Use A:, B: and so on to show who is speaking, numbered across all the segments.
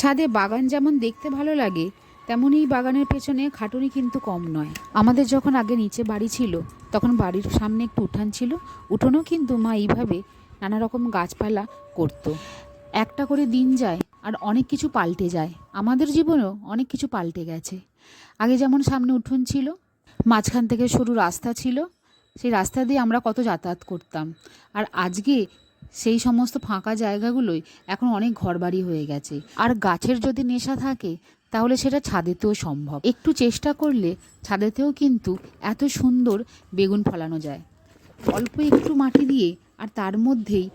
A: ছাদে বাগান যেমন দেখতে ভালো লাগে, তেমনই এই বাগানের পেছনে খাটুনি কিন্তু কম নয়। আমাদের যখন আগে নিচে বাড়ি ছিল, তখন বাড়ির সামনে একটু উঠান ছিল, উঠোনও কিন্তু মা এইভাবে নানা রকম গাছপালা করতো। একটা করে দিন যায় আর অনেক কিছু পাল্টে যায়। আমাদের জীবনেও অনেক কিছু পাল্টে গেছে। আগে যেমন সামনে উঠোন ছিল, মাঝখান থেকে সরু রাস্তা ছিল, সেই রাস্তা দিয়ে আমরা কত যাতায়াত করতাম। আর আজকে সেই সমস্ত ফাঁকা জায়গাগুলোই এখন অনেক ঘরবাড়ি হয়ে গেছে। আর গাছের যদি নেশা থাকে, তাহলে সেটা ছাদেতেও সম্ভব। একটু চেষ্টা করলে ছাদেতেও কিন্তু এত সুন্দর বেগুন ফলানো যায়। অল্প একটু মাটি দিয়ে আর তার মধ্যেই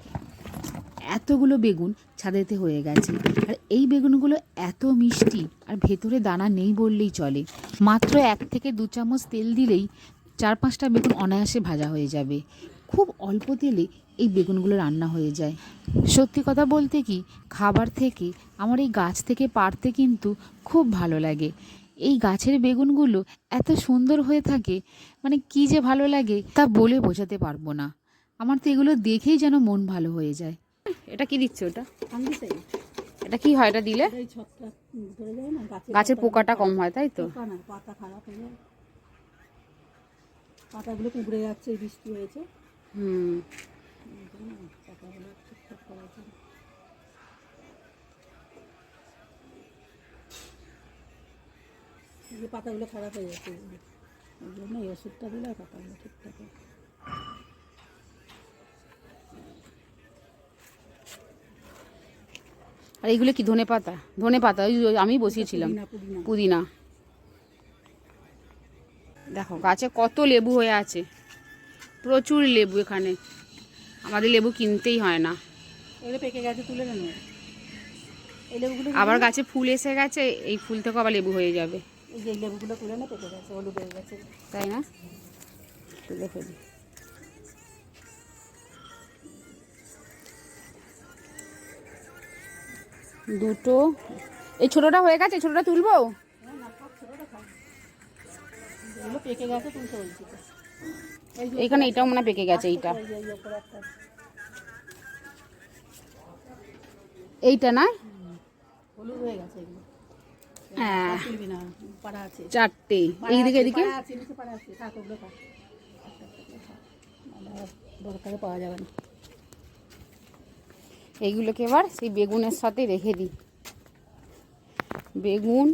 A: এতগুলো বেগুন ছাদেতে হয়ে গেছে। আর এই বেগুনগুলো এত মিষ্টি আর ভেতরে দানা নেই বললেই চলে। মাত্র এক থেকে দু চামচ তেল দিলেই চার পাঁচটা বেগুন অনায়াসে ভাজা হয়ে যাবে। খুব অল্প তেলে এই বেগুনগুলো রান্না হয়ে যায়। সত্যি কথা বলতে কি খাবার থেকে আমার এই গাছ থেকে পারতে কিন্তু খুব ভালো লাগে। এই গাছের বেগুনগুলো এত সুন্দর হয়ে থাকে মানে কি যে ভালো লাগে তা বলে বোঝাতে পারব না। আমার তো এগুলো দেখেই যেন মন ভালো হয়ে যায়। এটা কি দিচ্ছে ওটা? এটা কি হয় এটা দিলে?
B: এই ছত্রাক ধরে যায় না গাছের
A: গাছের পোকাটা কম হয় তাই তো?
B: পাতা খারাপ পাতাগুলো কুঁকড়ে যাচ্ছে বৃষ্টি হয়েছে।
A: হুম।
B: যে পাতাগুলো খারাপ হয়ে যাচ্ছে। ওই জন্য এই ওষুধটা দিলে আর পাতাগুলো ঠিকঠাক
A: আর এইগুলো কি ধনে পাতা? ধনে পাতা ওই আমি বসিয়েছিলাম।
B: পুদিনা।
A: দেখো গাছে কত লেবু হয়ে আছে। প্রচুর লেবু এখানে। আমাদের লেবু কিনতেই হয় না।
B: এগুলো পেকে গেছে তুলে নেন এই লেবুগুলো
A: আবার গাছে ফুল এসে গেছে এই ফুল থেকে আবার লেবু হয়ে যাবে।
B: এই যে লেবুগুলো তুলে না পেকে গেছে হলুদ হয়ে গেছে।
A: তাই না? তুলে ফেলি দুটো। এই ছোটটা হয়ে গেছে ছোটটা তুলবো?
B: পেকে গেছে তুলতে বলছি
A: এইখানে এটাও মনে পেকে গেছে এইটা। এইটা না?
B: হয়ে
A: চারটে। এইদিকে এদিকে।
B: নাহলে আর দরকারে পাওয়া যাবে না।
A: এইগুলোকে এবার সেই বেগুনের সাথে রেখে দিই। বেগুন